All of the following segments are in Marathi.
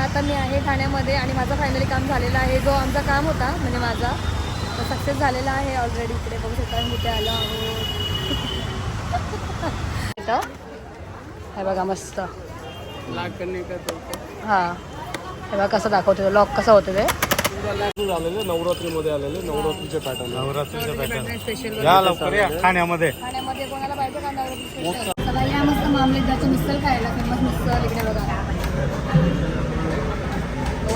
आता मी आहे ठाण्यामध्ये आणि माझं फायनली काम झालेलं आहे. जो आमचा काम होता म्हणजे माझा तो सक्सेस झालेला आहे ऑलरेडी इकडे बघू शकता मी इथे आलो आहोत. हे बघा मस्त. हां. हे बघा कसं दाखवते लॉक कसं होतं ते. आलेले नवरात्रीमध्ये आलेले नवरात्रीचे पॅटर्न नवरात्रीचं पॅटर्न या लवकर या ठाण्यामध्ये. ठाण्यामध्ये कोणाला पाहिजे का नवरात्री मस्त मामलेदारचं मिसल खायला फेमस मिसल इकडे बघा.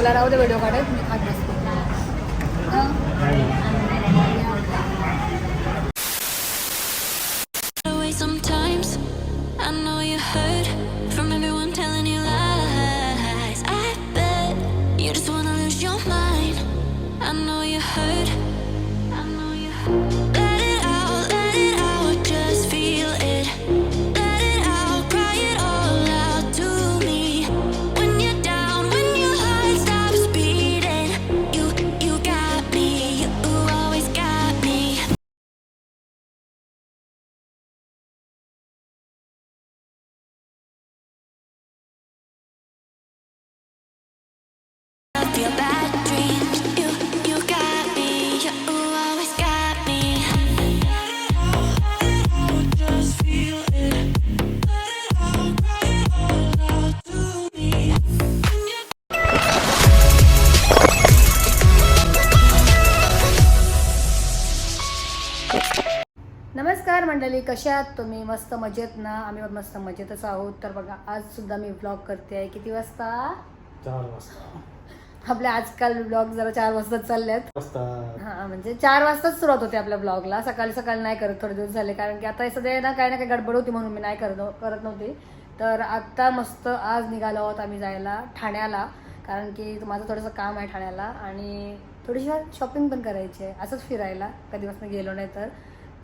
मला राहू दे व्हिडिओ काढत मी खात sometimes. I know you hurt मंडळी कशा आहात तुम्ही? मस्त मजेत ना? आम्ही मस्त मजेतच आहोत. तर बघा आज सुद्धा मी ब्लॉग करते आहे. किती वाजता? चार वाजता. आपल्या आजकाल ब्लॉग जरा चार वाजता चालल्यात. हा म्हणजे चार वाजताच सुरुवात होते आपल्या ब्लॉगला सकाळी सकाळी नाही करत थोडे दिवस झाले. कारण की आता सध्या ना काही ना काही गडबड होती म्हणून मी नाही करत करत नव्हती. तर आत्ता मस्त आज निघालो आहोत आम्ही जायला ठाण्याला. कारण की माझं थोडंसं काम आहे ठाण्याला. आणि थोडीशी शॉपिंग पण करायची आहे. असंच फिरायला. कधीपासून गेलो नाही तर.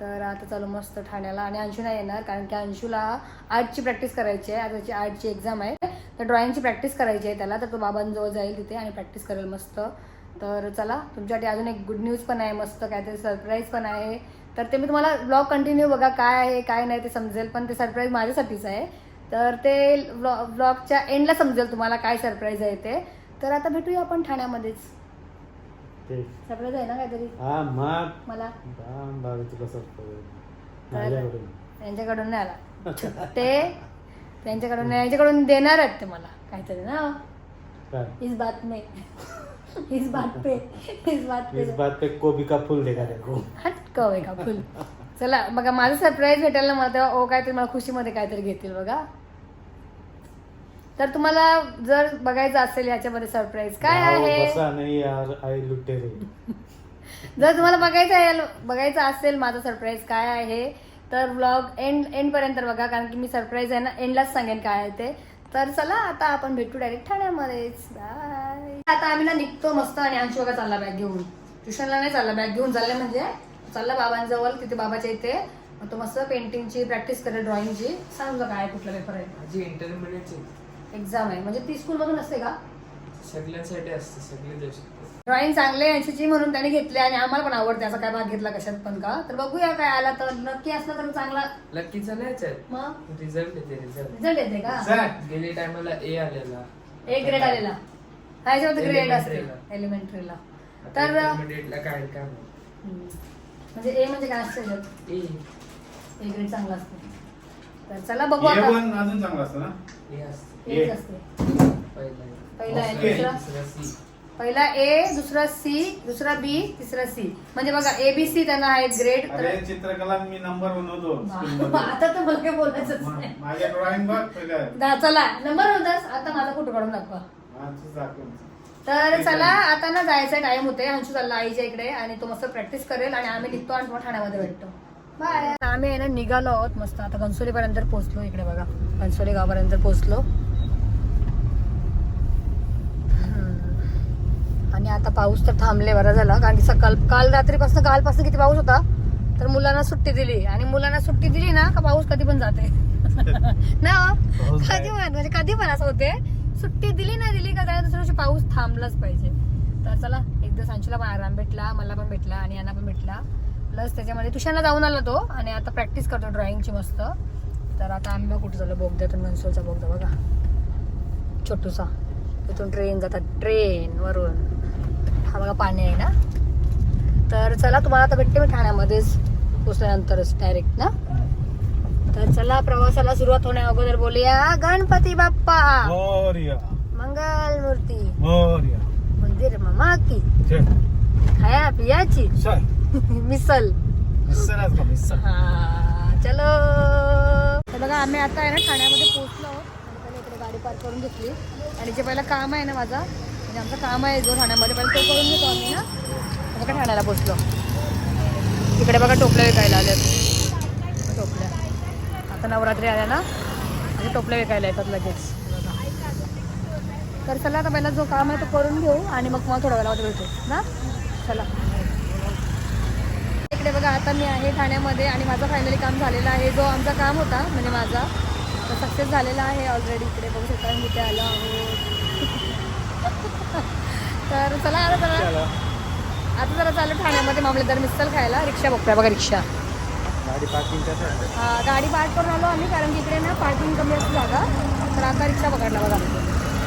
तर आता चालू मस्त ठाण्याला. आणि अंशू नाही येणार कारण की अंशूला आर्टची प्रॅक्टिस करायची आहे. आता त्याची आर्टची एक्झाम आहे. तर ड्रॉइंगची प्रॅक्टिस करायची आहे त्याला. तर तो बाबांजवळ जाईल तिथे आणि प्रॅक्टिस करेल मस्त. तर चला तुमच्यासाठी अजून एक गुड न्यूज पण आहे मस्त. काहीतरी सरप्राईज पण आहे. तर ते मी तुम्हाला ब्लॉग कंटिन्यू बघा काय आहे काय नाही ते समजेल. पण ते सरप्राईज माझ्यासाठीच आहे. तर ते ब्लॉ ब्लॉगच्या एंडला समजेल तुम्हाला काय सरप्राईज आहे ते. तर आता भेटूया आपण ठाण्यामध्येच. ते. सरप्राईज आहे ना काहीतरी? हा मग. मला. राम बाबा तुला सरप्राईज. माझ्याकडून यांच्याकडून नाही आला. ते त्यांच्याकडून नाही यांच्याकडून देणार आहेत ते मला काहीतरी ना. काय? इस बात में इस बात पे इस बात पे इस बात पे गोभी का फूल देखा देखो हट कवे का फुल. चला बघा माझं सरप्राईज भेटायला मला तेव्हा. ओ काहीतरी मला खुशीमध्ये काहीतरी घेतील बघा. तर तुम्हाला जर बघायचं असेल याच्यामध्ये सरप्राईज काय आहे? बसा नाही यार आई लुटे रे. जर तुम्हाला बघायचं आहे बघायचं असेल माझं सरप्राईज काय आहे तर ब्लॉग एंड एंडपर्यंत बघा कारण की मी सरप्राईज आहे ना एंडलाच सांगेन काय आहे ते. तर चला आता आपण भेटू डायरेक्ट ठाण्यामध्येच. बाय आता आम्ही ना निघतो मस्त आणि अंशू बघा चालला बॅग घेऊन. ट्युशनला नाही चालला बॅग घेऊन चालले म्हणजे. चालला बाबांजवळ तिथे बाबाच्या इथे. मग तो मस्त पेंटिंगची प्रॅक्टिस करेल ड्रॉइंगची सांग तुला काय कुठला पेपर आहे? माझी इंटरमिडिएटची एक्झाम आहे. म्हणजे ती स्कूलमधून असते का? सगळ्यांसाठी असते सगळे देऊ शकतो ड्रॉइंग चांगले यांची म्हणून त्याने घेतले आणि आम्हाला पण आवडते. असा काय भाग घेतला कशात पण का? तर बघूया काय आला तर. नक्की असलं तर चांगला लकीचा नाहीच आहे मग? रिझल्ट येते रिझल्ट रिझल्ट येते का? गेली टायमाला ए आलेला. एक ग्रेड आलेला. ह्याच्यामध्ये ग्रेड असते. Elementary एलिमेंटरीला तर इंटरमिडिएटला काय काय हम्म. म्हणजे ए म्हणजे काय असतं याच्यात? ए ए ग्रेड चांगला असतो. तर चला बघू हे आता. अजून चांगलं असतं ना? ए असते. पहिला Okay. दुसरा पहिला ए दुसरा सी दुसरा बी तिसरा सी. म्हणजे बघा ए बी सी त्यांना आहेत ग्रेड अरे चित्रकला मी नंबर बनवतो स्कूलमध्ये. आता तर मला काय बोलायचंच मा- नाही. माझ्या ड्रॉइंग बघ पहिल्या दा- चला नंबर होतास आता माझा फोटो काढून दाखवा? माझं दाखव. तर चला आता ना जायचा टाइम होते अंशू चालला आईच्या इकडे. आणि तो मस्त प्रॅक्टिस करेल आणि आम्ही निघतो आणि तुम्हाला ठाण्यामध्ये भेटतो. बाय आम्ही आहे ना निघालो आहोत मस्त. आता घनसोली पर्यंत पोहोचलो इकडे बघा. घनसोली गावापर्यंत पोहोचलो. आणि आता पाऊस तर थांबले बरा झाला. कारण की सकाळ काल रात्रीपासून कालपासून किती पाऊस होता तर मुलांना सुट्टी दिली. आणि मुलांना सुट्टी दिली ना का पाऊस कधी पण जाते? ना हो? कधी पण म्हणजे कधी पण असं होते. सुट्टी दिली ना दिली का त्याला दुसऱ्या दिवशी पाऊस थांबलाच पाहिजे. तर चला एक दिवस अंशूला पण आराम भेटला मला पण भेटला आणि यांना पण भेटला. प्लस त्याच्यामध्ये ट्युशनला जाऊन आला तो आणि आता प्रॅक्टिस करतो ड्रॉइंगची मस्त. तर आता आम्ही बघ कुठे चाललो बोगद्यातून मनसोलचा बोगदा बघा. छोटूसा. इथून ट्रेन जातात. ट्रेन वरून. हा बघा पाणी आहे ना. तर चला तुम्हाला आता भेटते मी ठाण्यामध्येच पोचल्यानंतरच डायरेक्ट ना. तर चला प्रवासाला सुरुवात होण्या अगोदर बोलूया. गणपती बाप्पा. मोरया. मंगल मूर्ती. मोरया. मंदिर मामा की. खाया पियाची. मिसल. हा चलो. तर बघा आम्ही आता आहे ना ठाण्यामध्ये पोहोचलो आहोत. इकडे गाडी पार्क करून घेतली. आणि जे पहिला काम आहे ना माझा म्हणजे आमचं काम आहे जो ठाण्यामध्ये पण तो करून घेतो आम्ही ना. बघा ठाण्याला पोचलो. इकडे बघा टोपल्या विकायला आल्यात. टोपल्या. आता नवरात्री आल्या ना आणि टोपल्या विकायला येतात लगेच. तर चला आता पहिला जो काम आहे तो करून घेऊ आणि मग मला थोड्या वेळामध्ये भेटू. ना चला. इकडे बघा आता मी आहे ठाण्यामध्ये आणि माझं फायनली काम झालेलं आहे. जो आमचा काम होता म्हणजे माझा तो सक्सेस झालेला आहे ऑलरेडी इकडे बघू शकता मी ते आलो आहोत तर चला आता जरा आता जरा चालू ठाण्यामध्ये मामलेदार मिसल खायला. रिक्षा बघतोय बघा रिक्षा. गाडी पार्किंग हा, गाडी पार्क करून आलो आम्ही कारण की इकडे ना पार्किंग कमी असते जागा. तर आता रिक्षा पकडला बघा.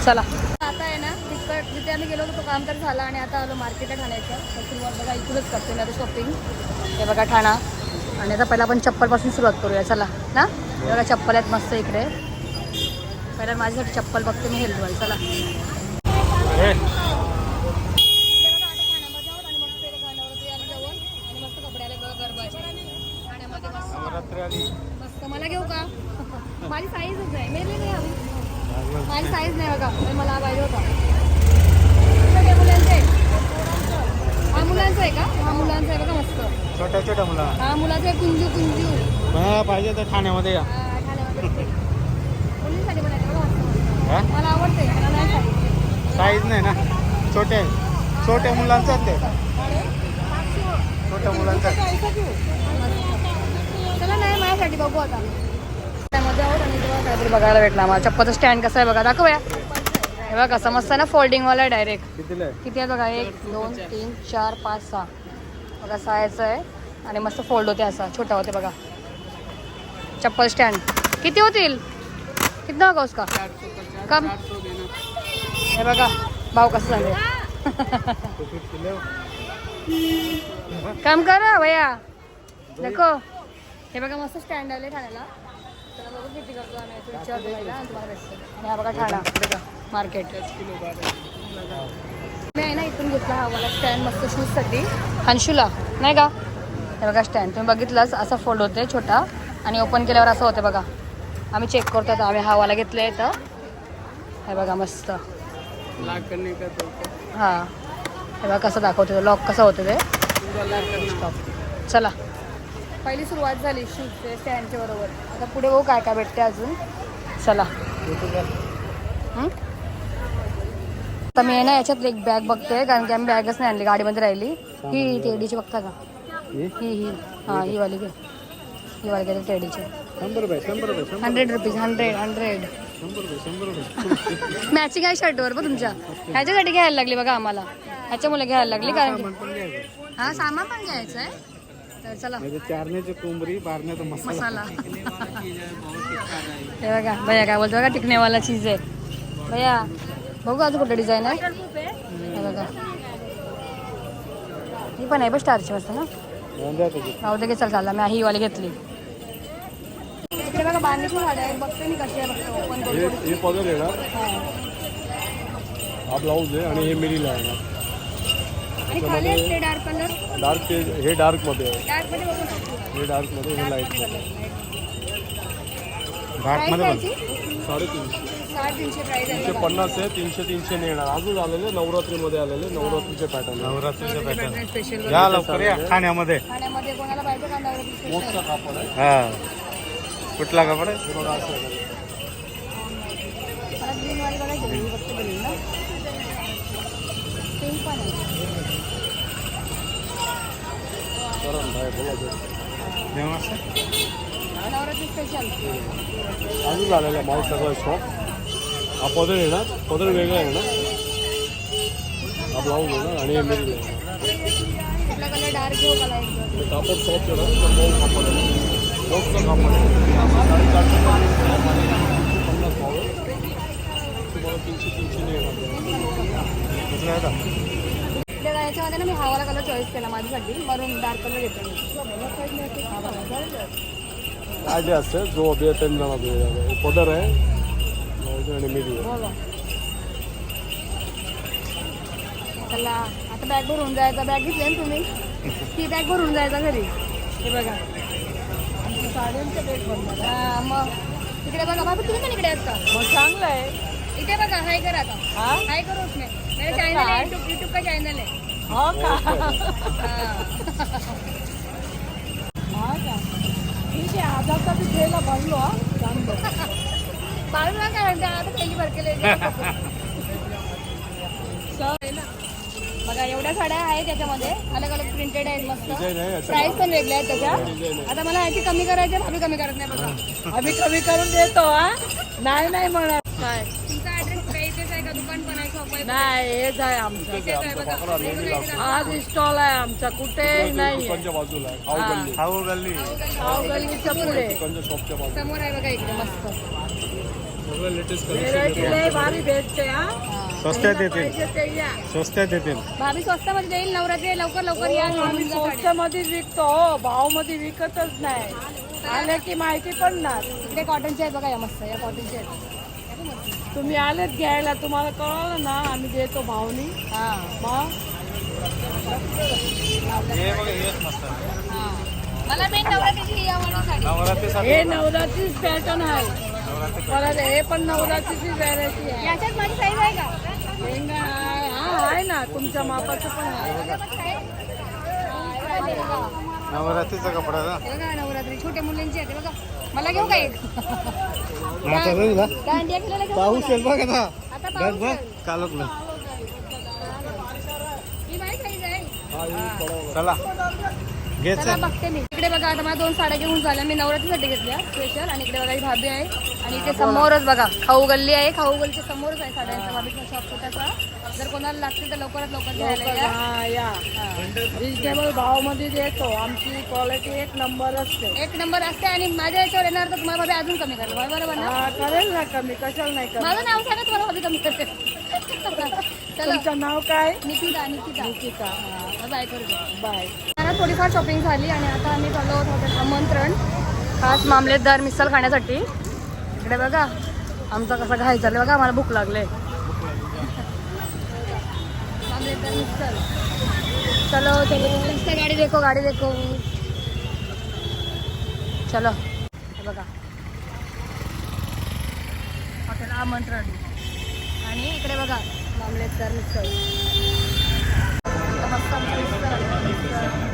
चला. आता आहे ना तिकड जिथे आम्ही गेलो होतो तो काम तर झाला आणि आता आलो मार्केट आहे ठाण्याचं तर सुरुवात बघा इथूनच करतो मी आता शॉपिंग हे बघा ठाणा. आणि आता पहिला आपण चप्पलपासून सुरुवात करूया. चला. ना? हे बघा चप्पल आहेत मस्त इकडे. पहिला माझ्यासाठी चप्पल बघते मी हेल्थवाल चला. मस्त. मला घेऊ का? माझी साईजच आहे. मेली नाही हवी माझी साईज नाही बघा. मला पाहिजे होता. मुलांचं आहे. हा मुलांचा आहे का? हा मुलांचा आहे बघा मस्त. छोट्या छोट्या मुला. हा मुलाचं आहे कुंजू कुंजू. पाहिजे तर ठाण्यामध्ये या. हा, ठाण्यामध्ये. मुलींसाठी पण आहे बघा मस्त. हा? मला आवडते मला नाही साईज नाही ना. छोटे छोट्या मुलांचाच ते छोट्या मुलांचा. चला नाही माझ्यासाठी बघू आता. काहीतरी बघायला भेटला आम्हाला. चप्पाचं स्टँड कसं आहे बघा दाखवूया हे बघा कसं मस्त आहे ना फोल्डिंगवाला आहे? डायरेक्ट किती आहे बघा? एक दोन तीन चार पाच सहा. बघा सहायचं आहे आणि मस्त फोल्ड होते असा. छोटा होते बघा. चप्पल स्टँड किती होतील? कितना होगा उसका कम हे बघा भाव कसं झाले. काम कर ना भैया. देखो हे बघा मस्त स्टँड आले ठाण्याला. तर बघू किती करतो आम्ही. विचार आणि तुम्हाला भेटतो हा बघा ठाणा. बघा मार्केट मी आहे ना इथून घेतला हा मला स्टँड मस्त शूजसाठी. अंशुला नाही का? हे बघा स्टँड तुम्ही बघितलंच असा फोल्ड होते छोटा. आणि ओपन केल्यावर असं होते बघा. आम्ही चेक करतो आता आम्ही हा वाला घेतलं आहे तर हे बघा मस्त. हां. हे बघा कसं दाखवते लॉक कसं होतं ते. चला. पहिली सुरुवात झाली शूजचे स्टँडच्या बरोबर. आता पुढे बघू काय काय भेटते अजून. चला. हं? आता मी ना याच्यात एक बॅग बघते कारण की आम्ही बॅगच नाही आणली गाडीमध्ये राहिली. ही टेडीची बघता का? ही? ही हां. ही वाली. घे. ही वाली घे टेडीची hundred rupees hundred hundred matching आहे शर्टवर बघ तुमच्या. ह्याच्यासाठी घ्यायला लागली बघा आम्हाला. ह्याच्यामुळे घ्यायला लागली कारण की हा सामान पण घ्यायचं आहे? तर चला. म्हणजे चारण्याची कोंबरी बारण्याचा मसाला. मसाला. हे बघा भैया काय बोलतो बघा टिकणेवाला चीज आहे. भैया बघू अजून कुठं डिझाईन आहे. हे बघा. ही पण आहे बघ स्टारची मस्त ना. राहू दे चल चालला मी ही वाली घेतली. बांधणीची झाड आहे बघते मी कशी आहे बघतो. ओपन हे करून हे पदर येणार हा. ब्लाऊज आहे आणि हे मिरीला येणार आणि खाली असते डार्क कलर डार्क ते हे डार्कमध्ये आहे. डार्कमध्ये बघू शकतो. हे डार्कमध्ये हे लाइटमध्ये प्राइस याची साडेतीनशे साडेतीनशे प्राइस तीनशे आहे पन्नास आहे तीनशे तीनशे ने येणार. अजून आलेले नवरात्रीमध्ये आलेले नवरात्रीचे पॅटर्न नवरात्रीचं पॅटर्न स्पेशल या लवकर या ठाण्यामध्ये ठाण्यामध्ये कोणाला पाहिजे का नवरात्री स्पेशल मोठचा कापड आहे. हा. कुठला कपडा आहे? हे बघा असं आहे. मला ग्रीन वाली बघायची होती, ही फक्त ग्रीन ना पिंक पण आहे करंट आहे बोला ते. जेवण असं? नवरात्री स्पेशल अजून आलेला माल सगळं शॉप हा पदर येणार पदर वेगळा येणार हा ब्लाऊज येणार आणि हे मिरी येणार कुठला कलर डार्क घेऊ का लाईट घेऊ? हे कापड सॉफ्ट येणार तर मऊ कापड आहे मऊचं आहे पन्नास पाव तुम्हाला तीनशे तीनशे नाही याच्यामध्ये ना मी हवाला कलर चॉईस केला माझ्यासाठी म्हणून डार्क कलर घेतला मी असते जो अभी अटेंड जाणार तुझ्या पदर आहे आणि मिडी आता बॅग भरून जायचा. बॅग घेतली ना तुम्ही? ती बॅग भरून जायचा घरी. हे बघा. साड्यांचं हा मग. इकडे बघा बाबा तुम्ही पण इकडे आहेत का? मग चांगलं आहे. इथे बघा हाय करा आता. हा? हाय करो उसमें मेरा चैनल है यूट्यूब यूट्यूब का चैनल है हो का? हाँ. हा का ठीक आहे आधारचा बी ठेला भरलो हा? चांगलं बाळू ना काय म्हणते आता पहिली भरकेले बघा एवढ्या साड्या आहेत त्याच्यामध्ये. अलग अलग प्रिंटेड आहेत मस्त. प्राइस पण वेगळ्या आहेत त्याच्या. आता मला याची कमी करायची आम्ही कमी करत नाही बघा. आम्ही कमी करून देतो हा. नाही नाही म्हणत. काय? तुमचा ऍड्रेस काय इथेच आहे का? दुकान पण आहे शॉप आहे नाही हेच आहे आमचं. आज स्टॉल आहे आमचा. कुठे नाही खाऊ गल्ली. खाऊ गल्लीच्या पुढे. समोर आहे बघा इकडे मस्त. भारी भेटते हा. स्वस्त्यात येतील. पाहिजे ते या. स्वस्त्यात येतील. भाभी स्वस्तामध्ये देईल नवरात्री लवकर लवकर या आम्ही साड्या. स्वस्तमध्ये विकतो हो भावमध्ये विकतच नाही. आले की माहिती पडणार. इकडे कॉटनचे आहेत बघा या मस्त या कॉटनचे आहेत. तुम्ही आलेत घ्यायला तुम्हाला कळलं ना आम्ही देतो भावनी. हा. मग? हे बघा हेच मस्त हा. मला मेन नवरात्रीची ही आवडली साडी. नवरात्रीसाठी हे नवरात्रीच पॅटर्न आहे. परत हे पण नवरात्रीची व्हरायटी आहे. याच्यात माझी साईज आहे का? हा आहे ना तुमच्या मापाचं पण आहे नवरात्रीचा कपडा बघा नवरात्री छोट्या मुलांची आहे बघा. मला घेऊ का एक? आता बघ दांडिया खेळायला घेऊ पाऊस का? येईल बघ आता. आता आहे चला. घे चला चल बघते मी. इकडे बघा आता मला दोन साड्या घेऊन झाल्या मी नवरात्रीसाठी घेतल्या स्पेशल आणि इकडे बघा ही भाभी आहे. आणि इथे समोरच बघा खाऊ गल्ली आहे. खाऊ गल्लीच्या समोरच आहे साड्यांचा भाभीचा शॉप छोटासा जर कोणाला लागतील तर लवकरात लवकर घ्यायला या. हा या. रिजनेबल भावमध्ये देतो. आमची क्वालिटी एक नंबर असते. एक नंबर असते आणि माझ्या याच्यावर येणार तर तुम्हाला भाभी अजून कमी करेल. बरोबर ना? हा करेल ना कमी. कशाला नाही करेल माझं नाव सांगा तुम्हाला भाभी कमी चला. तुमचं नाव काय? निकिता निकिता. निकिता हा, बाय करू द्या. बाय थोडीफार शॉपिंग झाली आणि आता आम्ही चाललो आहोत हॉटेल आमंत्रण. खास मामलेदार मिसल खाण्यासाठी. इकडे बघा आमचा कसा घाई चालले बघा मला भूक लागले मामलेदार मिसल चलो चलो गाडी देखो गाडी देखो. चलो बघा. हॉटेल आमंत्रण. आणि इकडे बघा मामलेदार मिसल मस्त आमचं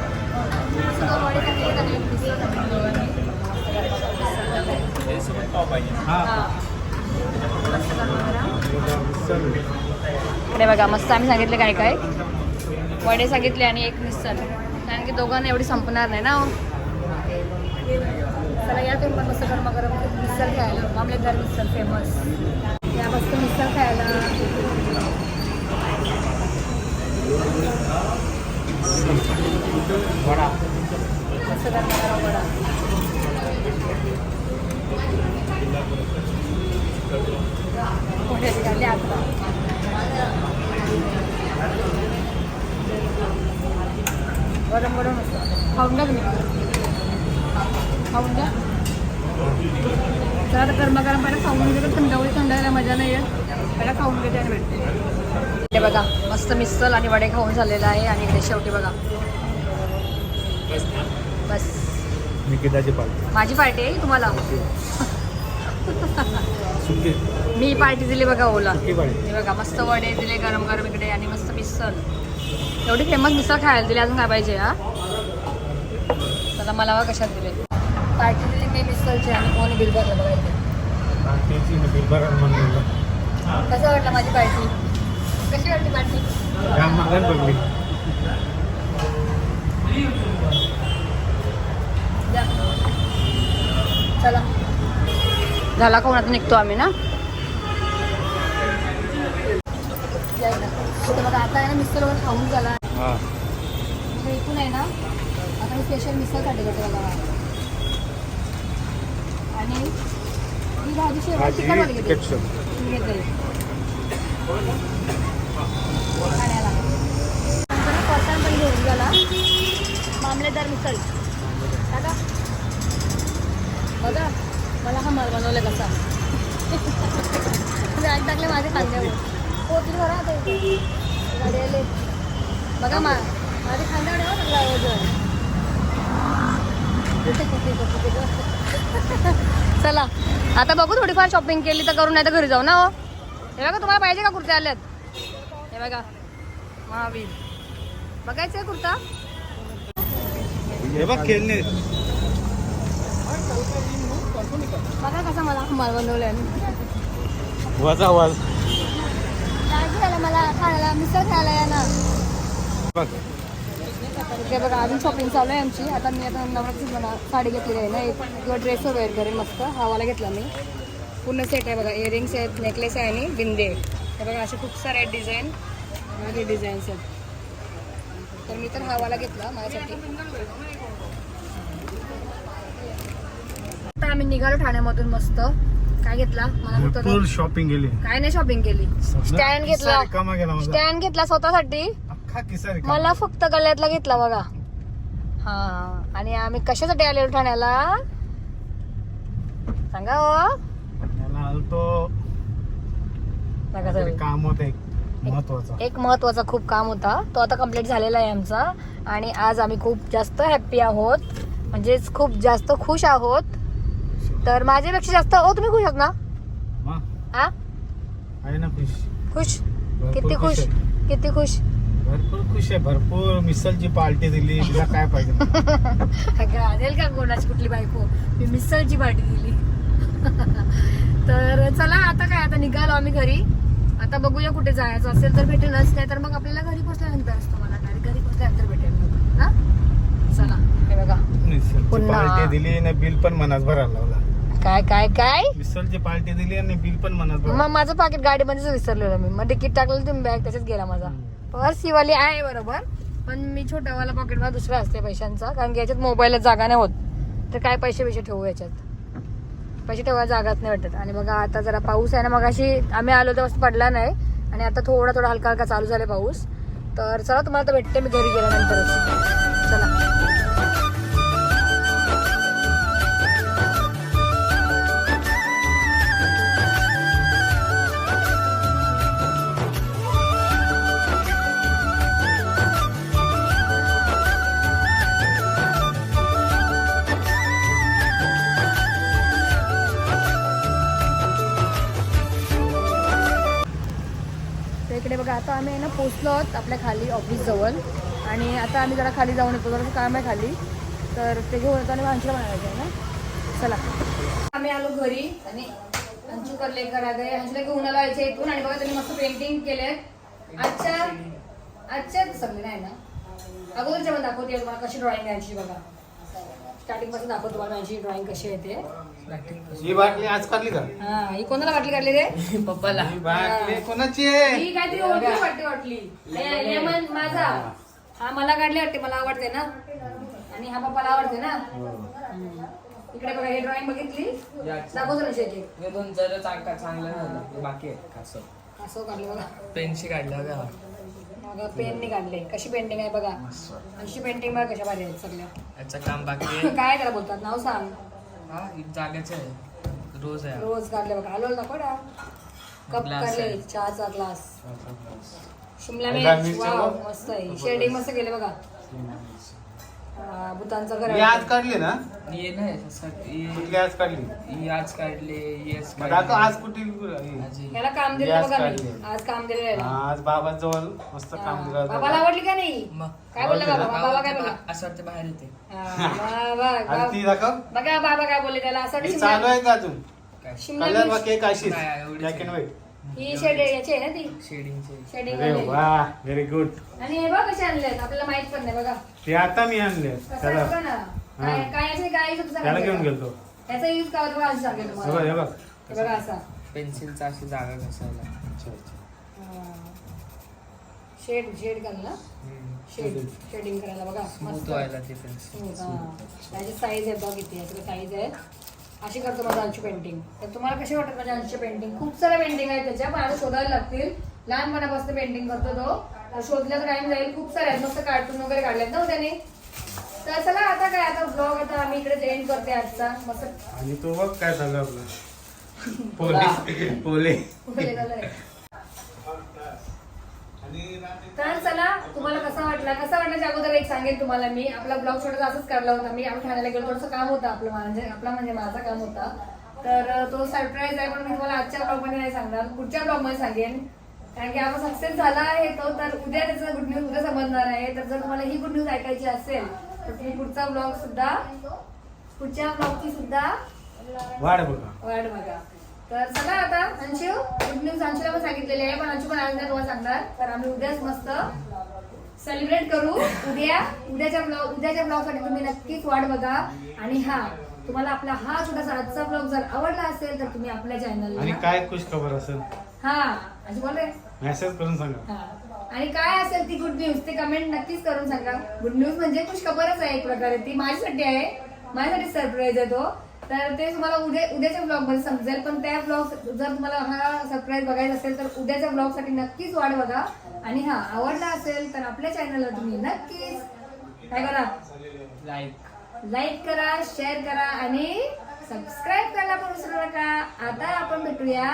इकडे बघा मस्त आम्ही सांगितले काय काय. वडे सांगितले आणि एक मिसळ. कारण की दोघांना एवढी संपणार नाही ना हो. चला या तुम्ही पण मस्त गरमागरम मिसळ खायला. मामलेदार मिसळ फेमस या मस्त मिसळ खायला. वडा. मस्त गरमागरम वडा आता गरम गरम खाऊन घ्या तुम्ही खाऊन घ्या तर गरम गरम पहिला खाऊन घेते थंडावळी थंडायला मजा नाही येत पहिला खाऊन घेते आणि भेटते बघा मस्त मिसल आणि वडे खाऊन झालेलं आहे आणि इकडे शेवटी बघा. बस. निकिताची पार्टी. माझी पार्टी आहे तुम्हाला? सुकी. मी पार्टी दिली बघा ओला. सुकी पार्टी. हे बघा मस्त वडे दिले गरम गरम इकडे आणि मस्त मिसळ. एवढी फेमस मिसळ खायला दिली अजून काय पाहिजे हा? चला मला बघा कशात दिले. पार्टी दिली मी मिसळची आणि कोणी बिल भरलं बघा इथे. पार्टीची बिलभरण म्हणलं कसं वाटलं माझी पार्टी? कशी वाटली पार्टी? चला. झाला आता निघतो आम्ही ना? बघा आता आहे ना खाऊन झाला. हां. इथून आहे ना आता मी स्पेशल बघा. आणि ही भाजी शेवट ठाण्याला नंतर फरसाण पण घेऊन गेला. मामलेदार मिसळ. दादा बघा मला हा माल बनवला कसा. बॅग टाकले माझ्या खांद्यावर. पोचली बरं आता गाडी आले बघा मा माझ्या खांद्यावर आहे हो सगळं वजन चला आता बघू थोडीफार शॉपिंग केली तर करून नाही तर घरी जाऊ ना हो? हे बघा तुम्हाला पाहिजे का कुर्ते आल्यात? हे बघा महावीर. बघायचं आहे कुर्ता? हे बघ खेळणे. बघा कसा मला बनवलाय. वाजा खायला मला खायला मिसळ खायला या ना बघ बघा अजून शॉपिंग चालू आहे आमची. आता मी आता नवरात्री मला साडी घेतलेली आहे ना एक. किंवा ड्रेस वेअर करेन मस्त. हावाला घेतला मी. पूर्ण सेट आहे बघा. इयरिंग्स आहेत नेकलेस आहे आणि बिंदे. हे बघा असे खूप सारे आहेत डिझाईन हे डिझाईन्स आहेत. तर मी तर हावाला घेतला माझ्यासाठी. आता आम्ही निघालो ठाण्यामधून मस्त. काय घेतला? मला भरपूर शॉपिंग केली. काय नाही शॉपिंग केली. स्टँड घेतला. कामा गेला माझा. स्टँड घेतला स्वतःसाठी. अख्खा किस्सा रिकामा. मला फक्त गळ्यातला घेतला बघा. हा आणि आम्ही कशासाठी आलेलो ठाण्याला? सांगा हो. याला आलतो. सांगा काहीतरी सगळे. काम होतं एक महत्वाचं एक महत्त्वाचा खूप काम होता. तो आता कंप्लीट झालेला आहे आमचा. आणि आज आम्ही खूप जास्त हॅप्पी आहोत. म्हणजेच खूप जास्त खुश आहोत. तर माझ्यापेक्षा जास्त हो तुम्ही खुश आहात ना? हा आहे ना खुश. किती खुश. किती खुश? भरपूर खुश आहे. भरपूर मिसलची पार्टी दिली. तिला काय पाहिजे? गाडेल का कोणाची कुठली बायको? मी मिसळची पार्टी दिली. तर चला आता काय? आता निघालो आम्ही घरी. आता बघूया कुठे जायचं असेल तर भेटेलच. नाही तर मग आपल्याला घरी पोहोचल्यानंतर असतो मला. डायरेक्ट घरी पोहोचल्यानंतर भेटेल मग हा? चला हे बघा. मिसलची. पार्टी दिली. आणि बिल पण मनात भरायला लावला. काय काय काय? मिसलची पार्टी दिली आणि बिल पण मनात मग माझं पाकिट गाडीमध्येच विसरलेलं मी. मग तिकीट टाकलं तुम्ही बॅग त्याच्यात गेला माझा. पर्स ही वाली आहे बरोबर. पण मी छोट्यावाला पॉकेट मला दुसरा असते पैशांचा. कारण की याच्यात मोबाईलला जागा नाही होत. तर काय पैसे पैसे ठेवू याच्यात? पैसे ठेवायला जागाच नाही वाटत आणि बघा आता जरा पाऊस आहे ना मग अशी आम्ही आलो तेव्हा पडला नाही. आणि आता थोडा थोडा हलका हलका चालू झाला पाऊस. तर चला तुम्हाला तर भेटते मी घरी गेल्यानंतरच. चला. आता आम्ही आहे ना पोचलो आहोत आपल्या खाली ऑफिस जवळ. आणि आता आम्ही जरा खाली जाऊन येतो जरा काम आहे खाली. तर ते घेऊन येतो आणि अंशला बनायचं आहे ना. चला. आम्ही आलो घरी आणि अंशू करले करा गए अंशला घेऊन आला यायच्या इथून. आणि बघा त्यांनी मस्त पेंटिंग केले आजच्या आजच्या सगळे नाही ना. अगोदरच्या पण दाखवते. तुम्हाला कशी ड्रॉइंग आहे बघा. स्टार्टिंगपासून दाखवतो तुम्हाला माझी ड्रॉइंग कशी येते ही बाटली आज काढली का? हा ही कोणाला वाटली काढली रे? पप्पाला. ही बाटली कोणाची आहे? ही काहीतरी ओळखी वाटते वाटली. ले- लेमन माझा. हा. मला काढली वाटते मला आवडते ना. आणि हा पप्पाला आवडते ना. हम्म. इकडे बघा हे ड्रॉइंग बघितली? दाखवतो ना शेती हे दोन जर चांगलं चांगलं झालं. हे बाकी आहे कसं असं काढलं बघा. पेनशी काढलं का मग पेनने काढले. कशी पेंटिंग आहे बघा. अशी पेंटिंग बघा कशा भारी आहेत सगळ्या. याचं काम बाकी आहे. काय त्याला बोलतात? नाव सांग. हा जागेच आहे. रोज आहे. रोज काढले बघा. आलो दाखव ना कप Glass काढले. चहाचा ग्लास. शिमला मिरच वाव. मस्त आहे. शेडिंग मस्त केले बघा. भूतांचं. आज काढली ना? ये नाही कुठली आज काढली? आज काढले आज मग आता आज. याला काम दिलं बघा मी. आज काम याला. आज बाबा जवळ मस्त काम दिलं बाबाला आवडली का नाही? मग. काय बोलला बाबा? बाबा काय बोलला? असं वाटतं बाहेर येते. हा, आणि ती बाबा- दाखव बघा बाबा काय बोलले त्याला. असं वाटतं ही चालू शिमला आहे का अजून? काय? शिमला कलर मिरच. मग केक अशीच नाही, एवढीच ब्लॅक आहे. अँड व्हाईट ही शेड याची आहे ना ती? शेडिंगचे. शेडिंग अरे वा व्हेरी गुड आणि हे बघ कसे आणले आपल्याला माहीत पण नाही बघा. ते आता मी आणले कसं त्याला आहे बघा ना. काय काय याचे काय त्याला घेऊन गेलतो. का? याचा यूज का होतो आज सांगेल हे बघ. तुम्हाला बघ बघा असा. पेन्सिलचा अशी जागा घसायला. अच्छा, अच्छा. शेड शेड घालला शेड शेडिंग करायला बघा. स्मूथ मस्त. व्हायला ते पेन्सिल. हा. त्याची साईज आहे बघ किती याची साईज आहे. अशी करतो माझा अंशू पेंटिंग तर तुम्हाला कशी वाटत माझ्या अंशू पेंटिंग खूप साऱ्या पेंटिंग आहेत त्याच्या पण आता शोधायला लागतील. लहानपणापासून पेंटिंग करतो तो. तर शोधल्याचा टाइम जाईल. खूप सारे आहेत. मस्त कार्टून वगैरे काढलेत ना हो त्याने. तर चला आता काय? आता ब्लॉग आता आम्ही इकडे एंड करते आजचा. मस्त. आणि तो बघ काय झालं आपलं. पोले. पोले. उभे झालंय. तर चला तुम्हाला कसा वाटला? कसा वाटल्याच्या अगोदर एक सांगेल तुम्हाला मी. आपला ब्लॉग छोटासा असंच काढला होता. मी आम्ही ठाण्याला गेलो थोडंसं काम होतं आपलं म्हणजे आपला म्हणजे माझं काम होता. तर तो सरप्राईज आहे पण मी तुम्हाला आजच्या ब्लॉगमध्ये नाही सांगणार पुढच्या ब्लॉगमध्ये सांगेन. कारण की आता सक्सेस झाला आहे तो तर उद्या त्याचं गुड न्यूज उद्या समजणार आहे. तर जर तुम्हाला ही गुड न्यूज ऐकायची असेल तर तुम्ही पुढचा ब्लॉग सुद्धा पुढच्या ब्लॉगची सुद्धा वाढ बघा. वाट बघा. तर चला आता अंशू गुड न्यूज अंशूला पण सांगितलेली आहे पण अंशू पण आज तुम्हाला सांगणार. तर आम्ही उद्याच मस्त सेलिब्रेट करू. उद्या उद्याच्या ब्लॉग उद्याच्या ब्लॉगसाठी तुम्ही नक्कीच वाट बघा. आणि हा तुम्हाला आपला हा छोटासा आजचा ब्लॉग जर आवडला असेल तर तुम्ही आपल्या आणि चॅनलला काय खुश खबर असेल? हा अंशू बोल रे मेसेज करून सांगा. हा. आणि काय असेल ती गुड न्यूज ते कमेंट नक्कीच करून सांगा. गुड न्यूज म्हणजे खुश खबरच आहे एक प्रकारे. ती माझ्यासाठी आहे. माझ्यासाठी सरप्राईज आहे तो. तर ते तुम्हाला उद्या उद्याच्या ब्लॉगमध्ये समजेल. पण त्या ब्लॉग जर तुम्हाला हा सरप्राईज बघायचा असेल तर उद्याच्या ब्लॉगसाठी नक्कीच वाट बघा. आणि हा आवडला असेल तर आपल्या चॅनलला तुम्ही नक्कीच काय करा? लाईक लाईक करा शेअर करा आणि सबस्क्राईब करायला पण विसरू नका. आता आपण भेटूया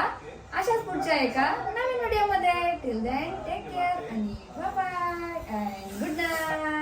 अशाच पुढच्या एका नवीन व्हिडिओमध्ये. टिल देन टेक केअर आणि bye bye and good night